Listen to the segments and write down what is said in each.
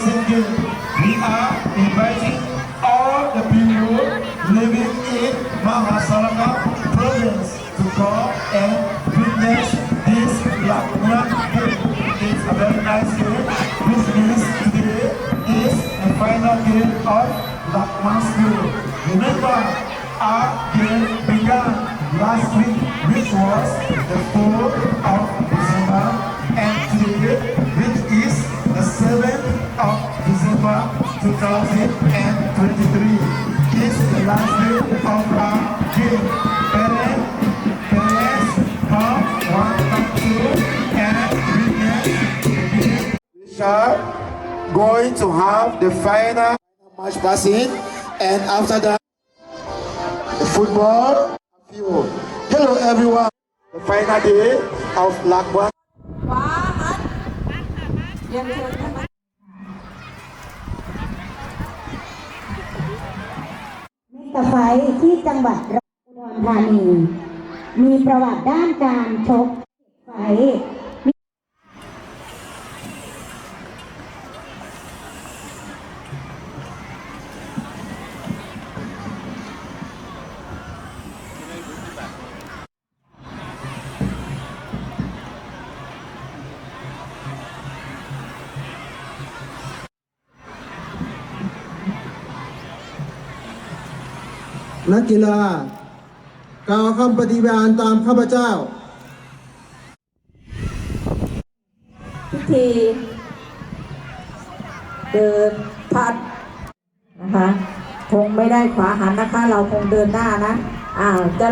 game. We are inviting all the people living in Mahasaraka province to come and witness this Lakmua game. It's a very nice game, which means today is the final game of Lakmua school. Remember, our game began last week, which was the 4th of 2023, is the last day of our game. Parents, parents, come, one, two, and witness. We are going to have the final match passing, and after that, the football. Hello everyone. The final day of Lakwa ไฟท์ที่จังหวัดอุดรธานี มีประวัติด้านการชกไฟ นักกีฬากล่าวคำปฏิญาณตามข้าพเจ้า พิธีเดินพัดนะคะ คงไม่ได้ขวาหันนะคะ เราคงเดินหน้านะ อ่าจะ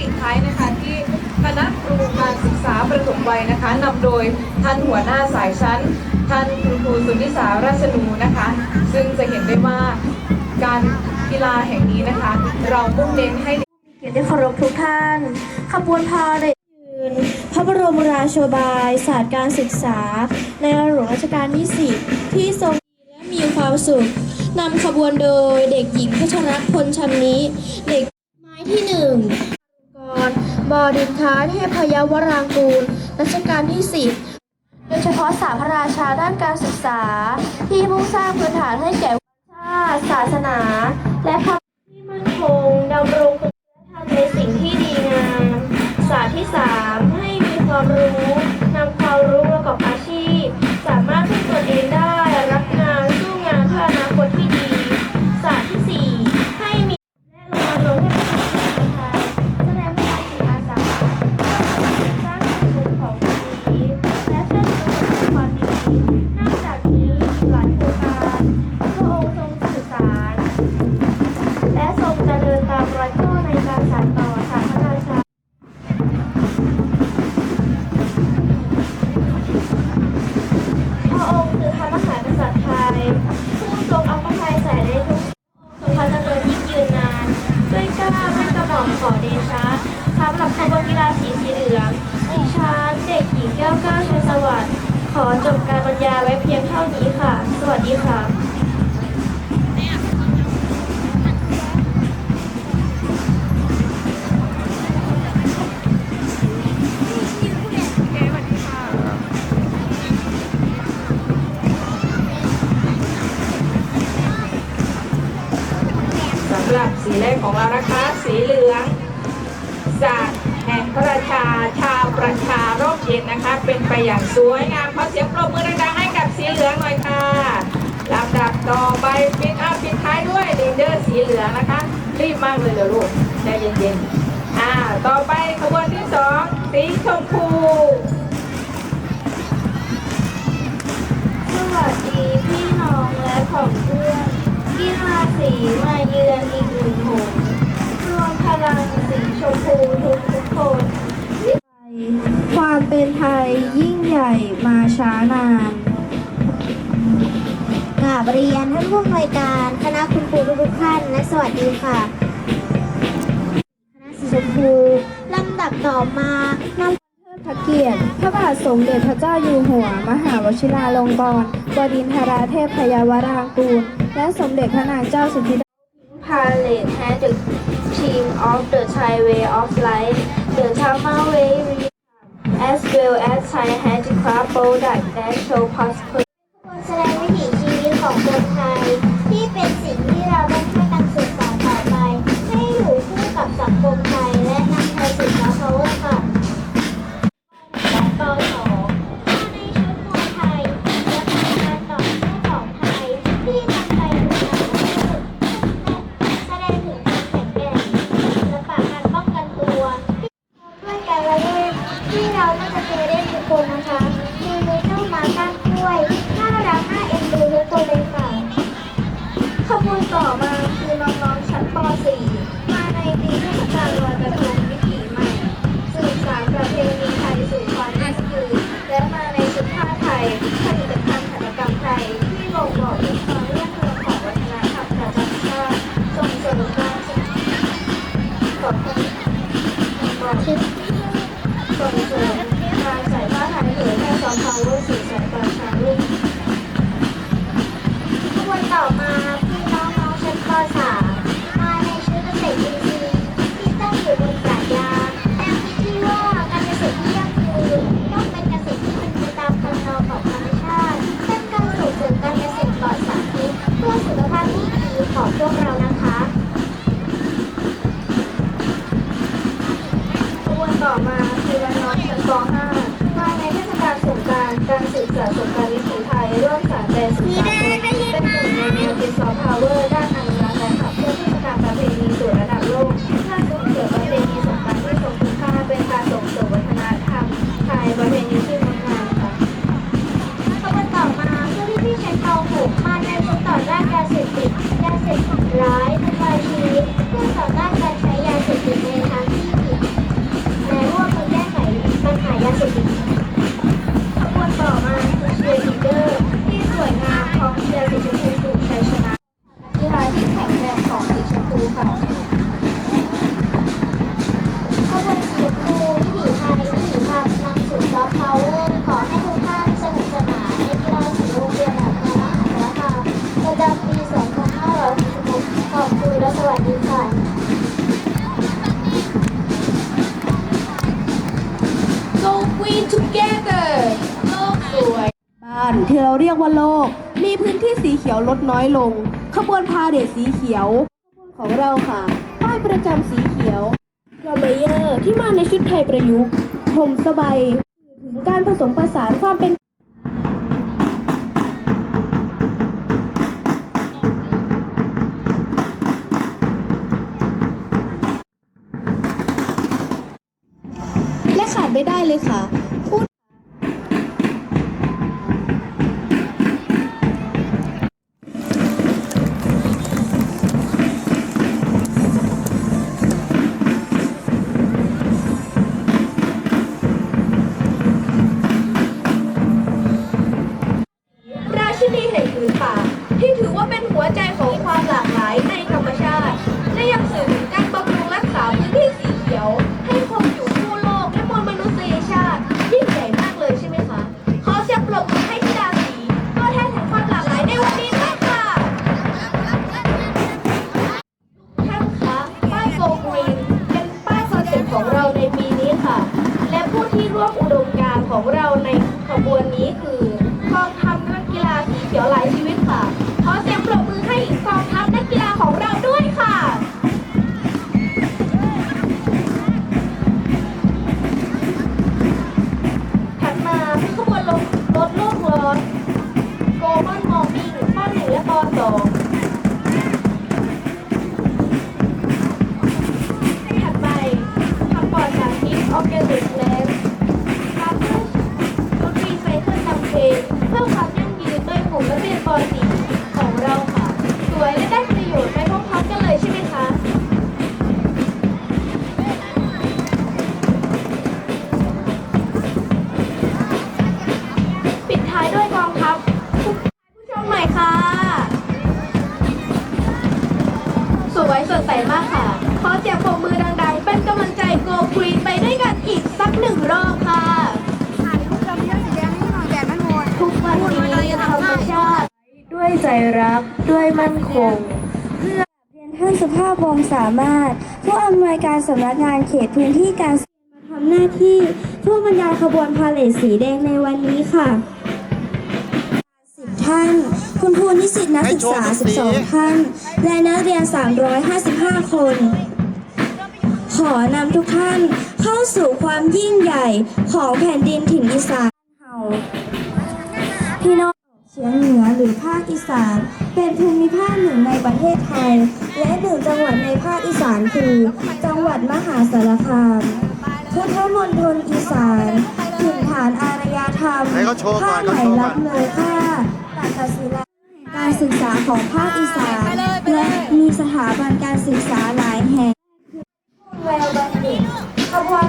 ปิดท้ายนะคะที่คณะครูการศึกษาประถมวัยนะคะนำโดยท่านหัวหน้าสายชั้น ท่านคุณครูสุนิสาราชนูนะคะ ซึ่งจะเห็นได้ว่าการกีฬาแห่งนี้นะคะ เรามุ่งเน้นให้เกียรติได้เคารพทุกท่าน ขบวนพาเหรดยืนพระบรมราโชบาย ศาสตร์การศึกษา ในหลวงรัชกาลที่10ที่ทรงมีและมีความสุขนำขบวนโดยเด็กหญิงพัชรพลชันนี้ เด็กไม้ที่หนึ่ง รบดินทาเทพยวรางกูล รัชกาลที่สิบโดยเฉพาะสาพระราชาด้านการศึกษา ที่มุ่งสร้างพื้นฐานให้แก่ชาติศาสนา และความที่มั่นคงดำรงคงและทำในสิ่งที่ดีงามศาสตร์ที่สามให้มีความรู้ สีแรกของเรานะคะ สีเหลืองศาสตร์แห่งพระชาชาประชาโรคเย็นนะคะ เป็นไปอย่างสวยงามขอเสียงปรบมือดังๆให้กับสีเหลืองหน่อยค่ะลำดับต่อไปปิดอัพปิดท้ายด้วยลีเดอร์สีเหลืองนะคะ รีบมากเลยเดี๋ยวลูกใจเย็นๆอ่าต่อไปขบวนที่สองสีชมพูสวัสดีพี่น้องและของเพื่อน กีฬาสีมาเยือนอีกหนึ่งหนรวมพลังสีชมพูทุกทุกคนความเป็นไทยยิ่งใหญ่มาช้านานกาบเรียนท่านผู้อำนวยการคณะคุณครูทุกท่านและสวัสดีค่ะ คณะสีชมพูลำดับต่อมานำเทิดพระเกียรติพระบาทสมเด็จพระเจ้าอยู่หัว มหาวชิราลงกรณ์บดินทราเทพพยาวรางกูล และสมเด็จพระนางเจ้าสุธิดา Parade had the theme of the Thai way of life, the Tama way, as well as Thai handicraft products that show prosperity. มีพื้นที่สีเขียวลดน้อยลง ขบวนพาเดรสีเขียวของเราค่ะป้ายประจำสีเขียวกระเบเยอร์ที่มาในชุดไทยประยุกต์ผมสบายถึงการผสมผสานความเป็นและขาดไม่ได้เลยค่ะ ไร รักด้วยมั่นคงเรียนท่านสุภาพวงสามารถ ผู้อำนวยการสำนักงานเขตพื้นที่การศึกษามาทำหน้าที่ผู้บรรยายขบวนพาเหรดสีแดงในวันนี้ค่ะ10ท่าน คุณครูนิสิตนักศึกษา 12 ท่าน และนักเรียน 355 คน ขอนำทุกท่านเข้าสู่ความยิ่งใหญ่ของแผ่นดินถิ่นอีสานเฮาพี่น้อง เฉียงเหนือหรือภาคอีสาน เป็นภูมิภาคหนึ่งในประเทศไทย และหนึ่งจังหวัดในภาคอีสานคือ จังหวัดมหาสารคามพุทธมณฑลอีสานถิ่นฐานอารยธรรมให้เขาโชว์ก่อนผ้าไหมเขาโชว์ก่รัอนบเลยค่ะตัดศิลาการศึกษาของภาคอีสานและมีสถาบันการศึกษาหลายแห่งแววบัณฑิตขบวน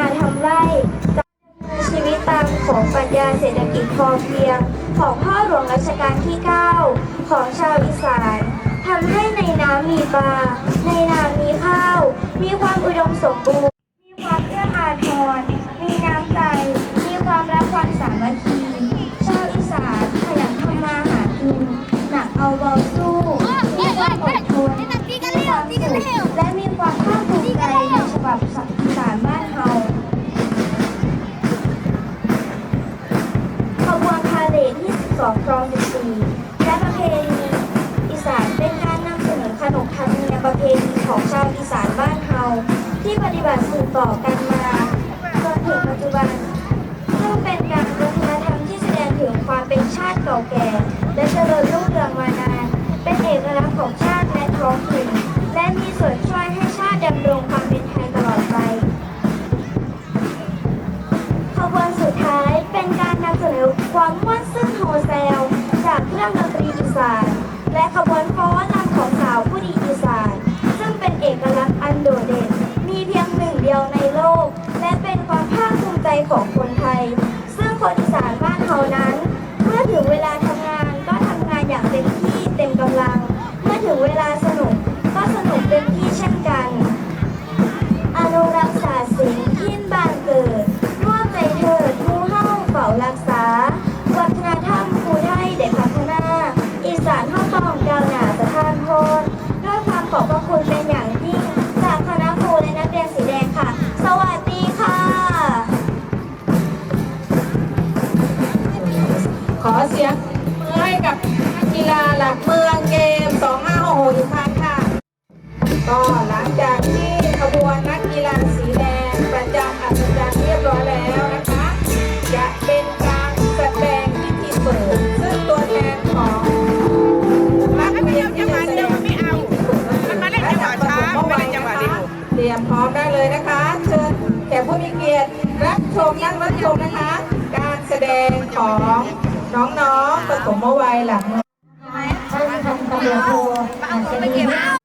นาทำไร่ดำเนินชีวิตตามของปรัชญาเศรษฐกิจพอเพียง ของพ่อหลวงรัชกาลที่ 9 ของชาวอีสานทำให้ในน้ำมีปลา ในนามีข้าว มีความอุดมสมบู ดที่12ครอง14และประเพณีอีสานเป็นการนำเสนอขนบธรรมเนียมประเพณีของชาวอีสานบ้านเฮาที่ปฏิบัติสืบต่อกันมาจนถึงปัจจุบันซึ่งเป็นการวัฒนธรรมที่แสดงถึงความเป็นชาติเก่าแก่ และเจริญรุ่งเรืองมานาน เป็นเอกลักษณ์ของชาติและท้องถิ่นและมีส่วนช่วยให้ชาติดำรงความเป็นไทยตลอดไปขบวนสุดท้ายเป็นการนำเสนอ ความม่วนซึ่งโฮเซล จากเครื่องดนตรีอีสาน และขบวนฟ้อนรำของสาวผู้ดีอีสาน ซึ่งเป็นเอกลักษณ์อันโดดเด่น มีเพียงหนึ่งเดียวในโลก และเป็นความภาคภูมิใจของคน ก็หลังจากที่ขบวนนักกีฬาสีแดงประจำอัศจรรย์เรียบร้อยแล้วนะคะ จะเป็นการแสดงพิธีเปิด ซึ่งตัวแทนของนักเรียนที่จะแสดงพิธีเปิดและจังหวะช้าไม่ได้จังหวะเดียวเตรียมพร้อมได้เลยนะคะ เชิญแขกผู้มีเกียรติรับชมนั่งรับชมนะคะ การแสดงของน้องๆปฐมวัยหลังท่านพันตำรวจโทอัศวิน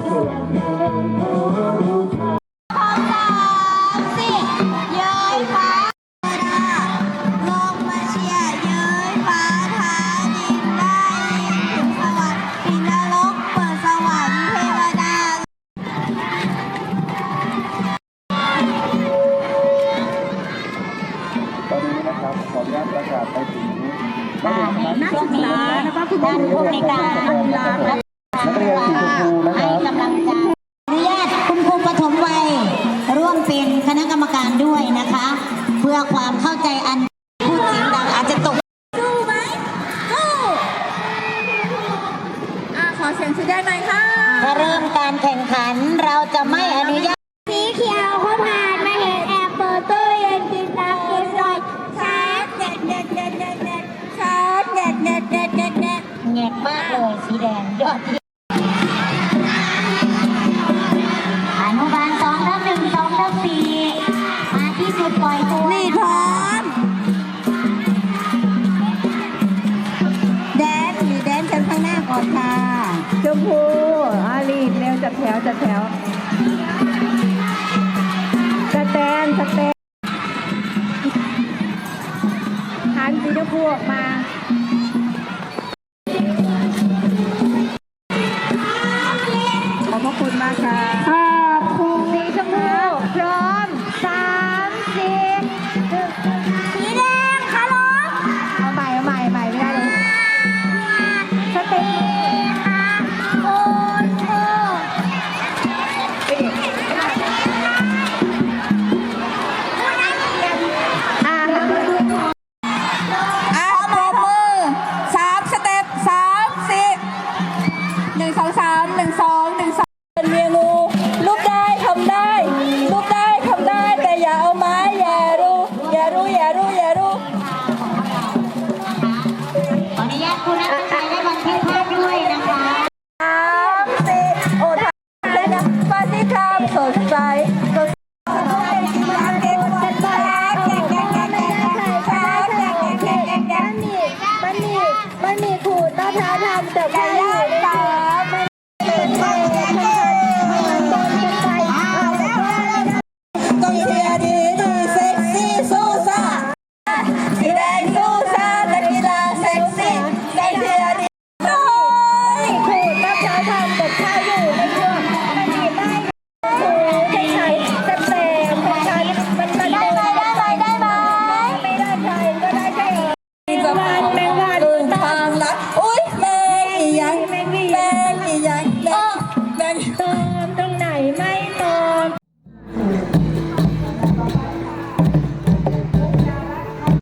home. จะไม่อ จัดแถวจัดแถว